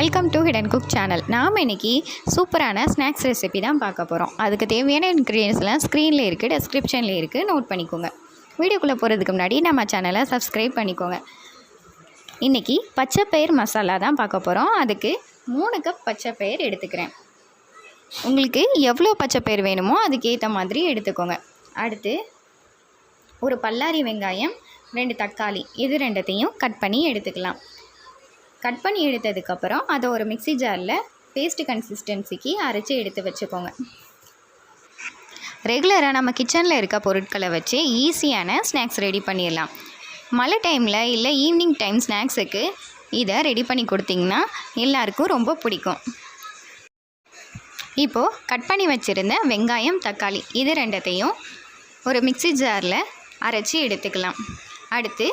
Welcome to hidden cook channel நாம் இன்றைக்கி சூப்பரான ஸ்நாக்ஸ் ரெசிபி தான் பார்க்க போகிறோம் அதுக்கு தேவையான இன்க்ரீடியன்ஸ்லாம் ஸ்க்ரீனில் இருக்குது டெஸ்கிரிப்ஷனில் இருக்குது நோட் பண்ணிக்கோங்க. வீடியோக்குள்ளே போகிறதுக்கு முன்னாடி நம்ம சேனலை சப்ஸ்கிரைப் பண்ணிக்கோங்க. இன்றைக்கி பச்சைப்பயிர் மசாலா தான் பார்க்க போகிறோம் அதுக்கு மூணு கப் பச்சைப்பயிர் எடுத்துக்கிறேன். உங்களுக்கு எவ்வளோ பச்சைப்பயிர் வேணுமோ அதுக்கேற்ற மாதிரி எடுத்துக்கோங்க. அடுத்து ஒரு பல்லாரி வெங்காயம் ரெண்டு தக்காளி இது ரெண்டத்தையும் கட் பண்ணி எடுத்துக்கலாம். கட் பண்ணி எடுத்ததுக்கப்புறம் அதை ஒரு மிக்ஸி ஜாரில் பேஸ்ட் கன்சிஸ்டன்சிக்கு அரைச்சி எடுத்து வச்சுக்கோங்க. ரெகுலராக நம்ம கிச்சனில் இருக்க பொருட்களை வச்சு ஈஸியான ஸ்நாக்ஸ் ரெடி பண்ணிடலாம். மழை டைமில் இல்லை ஈவினிங் டைம் ஸ்நாக்ஸுக்கு இதை ரெடி பண்ணி கொடுத்தீங்கன்னா எல்லாருக்கும் ரொம்ப பிடிக்கும். இப்போது கட் பண்ணி வச்சுருந்த வெங்காயம் தக்காளி இது ரெண்டத்தையும் ஒரு மிக்ஸி ஜாரில் அரைச்சி எடுத்துக்கலாம். அடுத்து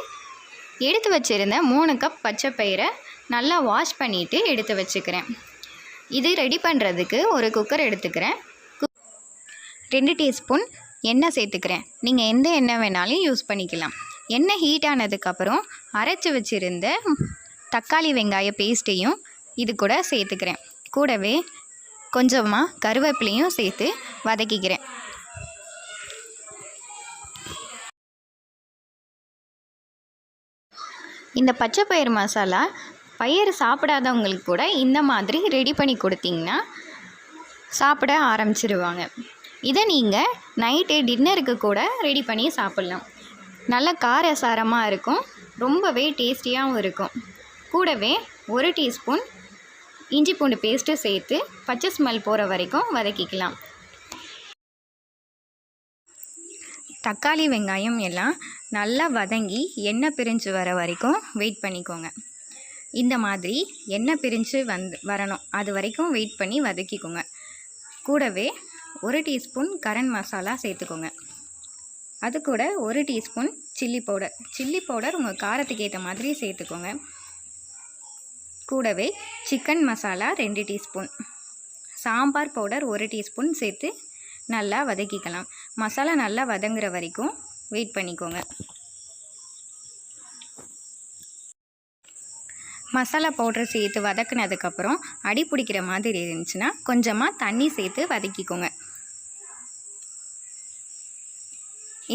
எடுத்து வச்சுருந்த மூணு கப் பச்சை பயிரை நல்லா வாஷ் பண்ணிவிட்டு எடுத்து வச்சுக்கிறேன். இது ரெடி பண்ணுறதுக்கு ஒரு குக்கர் எடுத்துக்கிறேன். கு- ரெண்டு டீஸ்பூன் எண்ணெய் சேர்த்துக்கிறேன். நீங்கள் எந்த எண்ணெய் வேணாலும் யூஸ் பண்ணிக்கலாம். எண்ணெய் ஹீட் ஆனதுக்கப்புறம் அரைச்சி வச்சுருந்த தக்காளி வெங்காய பேஸ்ட்டையும் இது கூட சேர்த்துக்கிறேன். கூடவே கொஞ்சமாக கருவேப்பிலையும் சேர்த்து வதக்கிக்கிறேன். இந்த பச்சை பயிர் மசாலா பயிர் சாப்பிடாதவங்களுக்கு கூட இந்த மாதிரி ரெடி பண்ணி கொடுத்தீங்கன்னா சாப்பிட ஆரம்பிச்சிருவாங்க. இதை நீங்கள் நைட்டு டின்னருக்கு கூட ரெடி பண்ணி சாப்பிட்லாம். நல்ல காரசாரமாக இருக்கும். ரொம்பவே டேஸ்டியாகவும் இருக்கும். கூடவே ஒரு டீஸ்பூன் இஞ்சி பூண்டு பேஸ்ட்டு சேர்த்து பச்சை ஸ்மெல் போகிற வரைக்கும் வதக்கிக்கலாம். தக்காளி வெங்காயம் எல்லாம் நல்லா வதங்கி எண்ணெய் பிரிஞ்சு வர வரைக்கும் வெயிட் பண்ணிக்கோங்க. இந்த மாதிரி எண்ணெய் பிரிஞ்சு வந்து வரணும். அது வரைக்கும் வெயிட் பண்ணி வதக்கிக்கோங்க. கூடவே ஒரு டீஸ்பூன் கரண்ட் மசாலா சேர்த்துக்கோங்க. அது கூட ஒரு teaspoon chilli powder. Chilli powder உங்கள் காரத்துக்கு ஏற்ற மாதிரி சேர்த்துக்கோங்க. கூடவே சிக்கன் மசாலா ரெண்டு டீஸ்பூன். சாம்பார் பவுடர் ஒரு டீஸ்பூன் சேர்த்து நல்லா வதக்கிக்கலாம். மசாலா நல்லா வதங்குற வரைக்கும் வெயிட் பண்ணிக்கோங்க. மசாலா பவுடர் சேர்த்து வதக்குனதுக்கப்புறம் அடி பிடிக்கிற மாதிரி இருந்துச்சுன்னா கொஞ்சமாக தண்ணி சேர்த்து வதக்கிக்கோங்க.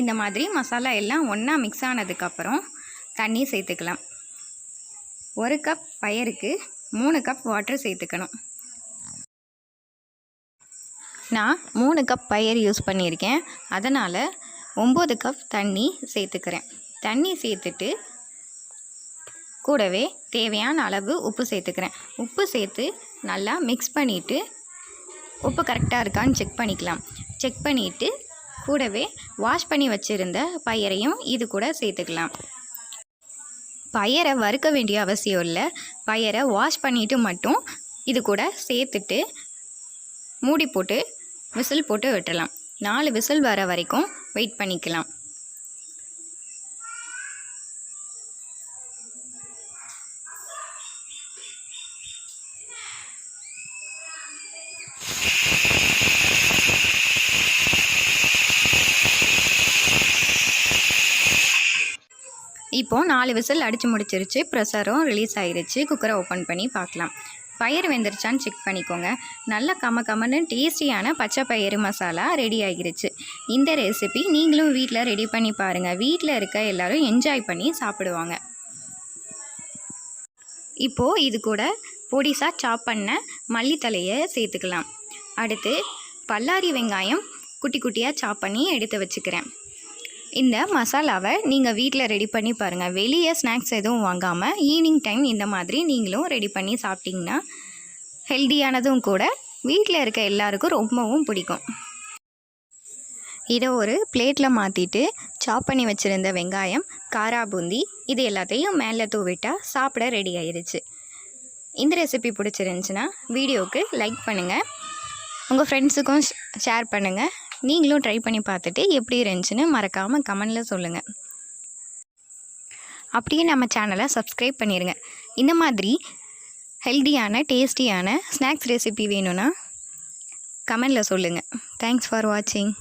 இந்த மாதிரி மசாலா எல்லாம் ஒன்றா மிக்ஸ் ஆனதுக்கப்புறம் தண்ணி சேர்த்துக்கலாம். ஒரு கப் பயருக்கு மூணு கப் வாட்டர் சேர்த்துக்கணும். நான் மூணு கப் பயிர் யூஸ் பண்ணியிருக்கேன். அதனால் ஒம்பது கப் தண்ணி சேர்த்துக்கிறேன். தண்ணி சேர்த்துட்டு கூடவே தேவையான அளவு உப்பு சேர்த்துக்கிறேன். உப்பு சேர்த்து நல்லா மிக்ஸ் பண்ணிவிட்டு உப்பு கரெக்டாக இருக்கான்னு செக் பண்ணிக்கலாம். செக் பண்ணிவிட்டு கூடவே வாஷ் பண்ணி வச்சுருந்த பயிரையும் இது கூட சேர்த்துக்கலாம். பயரை வறுக்க வேண்டிய அவசியம் இல்லை. பயரை வாஷ் பண்ணிவிட்டு மட்டும் இது கூட சேர்த்துட்டு மூடி போட்டு விசில் போட்டு விட்டுலாம். நாலு விசில் வர வரைக்கும் வெயிட் பண்ணிக்கலாம். இப்போது நாலு விசில் அடித்து முடிச்சிருச்சு. ப்ரெஷரும் ரிலீஸ் ஆயிருச்சு. குக்கரை ஓப்பன் பண்ணி பார்க்கலாம். பயிர் வெந்துருச்சான்னு செக் பண்ணிக்கோங்க. நல்ல கம கமன்னு டேஸ்டியான பச்சை பயிறு மசாலா ரெடி ஆகிருச்சு. இந்த ரெசிபி நீங்களும் வீட்டில் ரெடி பண்ணி பாருங்கள் வீட்டில் இருக்க எல்லோரும் என்ஜாய் பண்ணி சாப்பிடுவாங்க. இப்போது இது கூட பொடிசாக சாப் பண்ண மல்லித்தலையை சேர்த்துக்கலாம். அடுத்து பல்லாரி வெங்காயம் குட்டி குட்டியாக சாப் பண்ணி எடுத்து வச்சுக்கிறேன். இந்த மசாலாவை நீங்கள் வீட்டில் ரெடி பண்ணி பாருங்கள் வெளியே ஸ்நாக்ஸ் எதுவும் வாங்காமல் ஈவினிங் டைம் இந்த மாதிரி நீங்களும் ரெடி பண்ணி சாப்பிட்டிங்கன்னா ஹெல்தியானதும் கூட வீட்டில் இருக்க எல்லாருக்கும் ரொம்பவும் பிடிக்கும். இதை ஒரு பிளேட்டில் மாற்றிட்டு சாப் பண்ணி வச்சுருந்த வெங்காயம் காரா பூந்தி இது எல்லாத்தையும் மேலே தூவிட்டால் சாப்பிட ரெடி ஆயிடுச்சு இந்த ரெசிபி பிடிச்சிருந்துச்சுன்னா வீடியோவுக்கு லைக் பண்ணுங்கள் உங்கள் ஃப்ரெண்ட்ஸுக்கும் ஷேர் பண்ணுங்கள் நீங்களும் ட்ரை பண்ணி பார்த்துட்டு எப்படி இருந்துச்சுன்னு மறக்காமல் கமெண்டில் சொல்லுங்கள் அப்படியே நம்ம சேனலை சப்ஸ்கிரைப் பண்ணிடுங்க இந்த மாதிரி ஹெல்த்தியான டேஸ்டியான ஸ்நாக்ஸ் ரெசிபி வேணும்னா கமெண்டில் சொல்லுங்கள் தேங்க்ஸ் ஃபார் வாட்சிங்